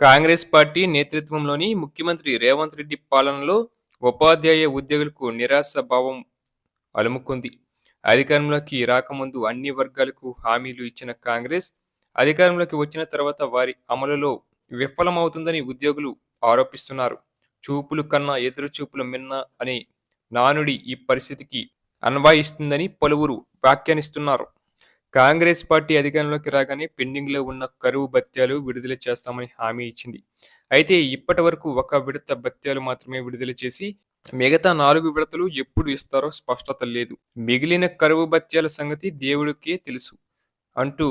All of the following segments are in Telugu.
కాంగ్రెస్ పార్టీ నేతృత్వంలోని ముఖ్యమంత్రి రేవంత్ రెడ్డి పాలనలో ఉపాధ్యాయ ఉద్యోగులకు నిరాశ భావం అలుముకుంది. అధికారంలోకి రాకముందు అన్ని వర్గాలకు హామీలు ఇచ్చిన కాంగ్రెస్ అధికారంలోకి వచ్చిన తర్వాత వారి అమలులో విఫలమవుతుందని ఉద్యోగులు ఆరోపిస్తున్నారు. చూపులు కన్నా ఎదురు చూపులు మిన్న అనే నానుడి ఈ పరిస్థితికి అన్వయిస్తుందని పలువురు వ్యాఖ్యానిస్తున్నారు. కాంగ్రెస్ పార్టీ అధికారంలోకి రాగానే పెండింగ్లో ఉన్న కరువు భత్యాలు విడుదల చేస్తామని హామీ ఇచ్చింది. అయితే ఇప్పటి వరకు ఒక విడత భత్యాలు మాత్రమే విడుదల చేసి మిగతా నాలుగు విడతలు ఎప్పుడు ఇస్తారో స్పష్టత లేదు. మిగిలిన కరువు భత్యాల సంగతి దేవుడికే తెలుసు అంటూ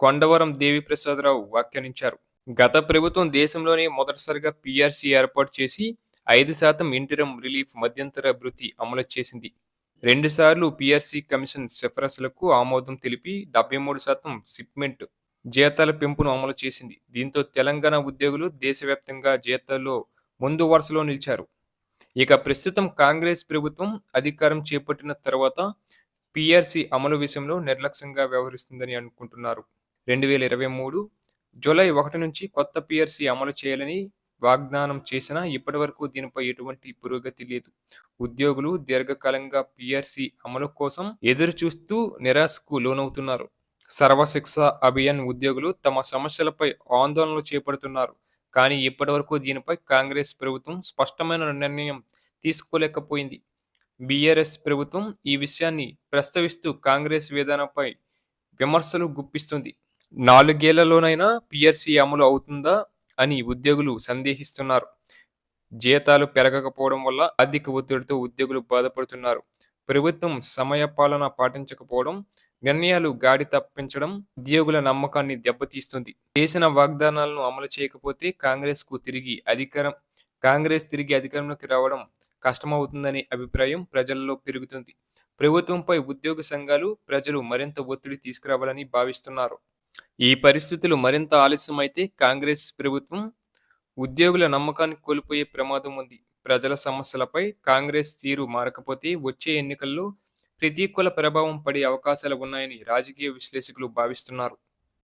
కొండవరం దేవిప్రసాదరావు వ్యాఖ్యానించారు. గత ప్రభుత్వం దేశంలోనే మొదటిసారిగా పీఆర్సీ ఏర్పాటు చేసి ఐదు శాతం ఇంటిరం రిలీఫ్ మధ్యంతర అభివృద్ధి అమలు చేసింది. రెండుసార్లు పిఆర్సీ కమిషన్ సిఫారసులకు ఆమోదం తెలిపి డెబ్బై మూడు శాతం సిప్మెంట్ జీతాల పెంపును అమలు చేసింది. దీంతో తెలంగాణ ఉద్యోగులు దేశవ్యాప్తంగా జీతాల్లో ముందు వరుసలో నిలిచారు. ఇక ప్రస్తుతం కాంగ్రెస్ ప్రభుత్వం అధికారం చేపట్టిన తర్వాత పిఆర్సీ అమలు విషయంలో నిర్లక్ష్యంగా వ్యవహరిస్తుందని అనుకుంటున్నారు. రెండు వేల ఇరవై మూడు జూలై ఒకటి నుంచి కొత్త పిఆర్సీ అమలు చేయాలని వాగ్దానం చేసినా ఇప్పటి వరకు దీనిపై ఎటువంటి పురోగతి లేదు. ఉద్యోగులు దీర్ఘకాలంగా పిఆర్సి అమలు కోసం ఎదురు చూస్తూ నిరాశకు లోనవుతున్నారు. సర్వశిక్ష అభియాన్ ఉద్యోగులు తమ సమస్యలపై ఆందోళనలు చేపడుతున్నారు. కానీ ఇప్పటివరకు దీనిపై కాంగ్రెస్ ప్రభుత్వం స్పష్టమైన నిర్ణయం తీసుకోలేకపోయింది. బీఆర్ఎస్ ప్రభుత్వం ఈ విషయాన్ని ప్రస్తావిస్తూ కాంగ్రెస్ విధానంపై విమర్శలు గుప్పిస్తుంది. నాలుగేళ్ళలోనైనా పిఆర్సీ అమలు అవుతుందా? అని ఉద్యోగులు సందేహిస్తున్నారు. జీతాలు పెరగకపోవడం వల్ల ఆర్థిక ఒత్తిడితో ఉద్యోగులు బాధపడుతున్నారు. ప్రభుత్వం సమయపాలన పాటించకపోవడం నిర్ణయాలు గాడి తప్పించడం ఉద్యోగుల నమ్మకాన్ని దెబ్బతీస్తుంది. చేసిన వాగ్దానాలను అమలు చేయకపోతే కాంగ్రెస్కు తిరిగి అధికారం కాంగ్రెస్ తిరిగి అధికారంలోకి రావడం కష్టమవుతుందనే అభిప్రాయం ప్రజల్లో పెరుగుతుంది. ప్రభుత్వంపై ఉద్యోగ సంఘాలు ప్రజలు మరింత ఒత్తిడి తీసుకురావాలని భావిస్తున్నారు. ఈ పరిస్థితులు మరింత ఆలస్యమైతే కాంగ్రెస్ ప్రభుత్వం ఉద్యోగుల నమ్మకాన్ని కోల్పోయే ప్రమాదం ఉంది. ప్రజల సమస్యలపై కాంగ్రెస్ తీరు మారకపోతే వచ్చే ఎన్నికల్లో ప్రతికూల ప్రభావం పడే అవకాశాలు ఉన్నాయని రాజకీయ విశ్లేషకులు భావిస్తున్నారు.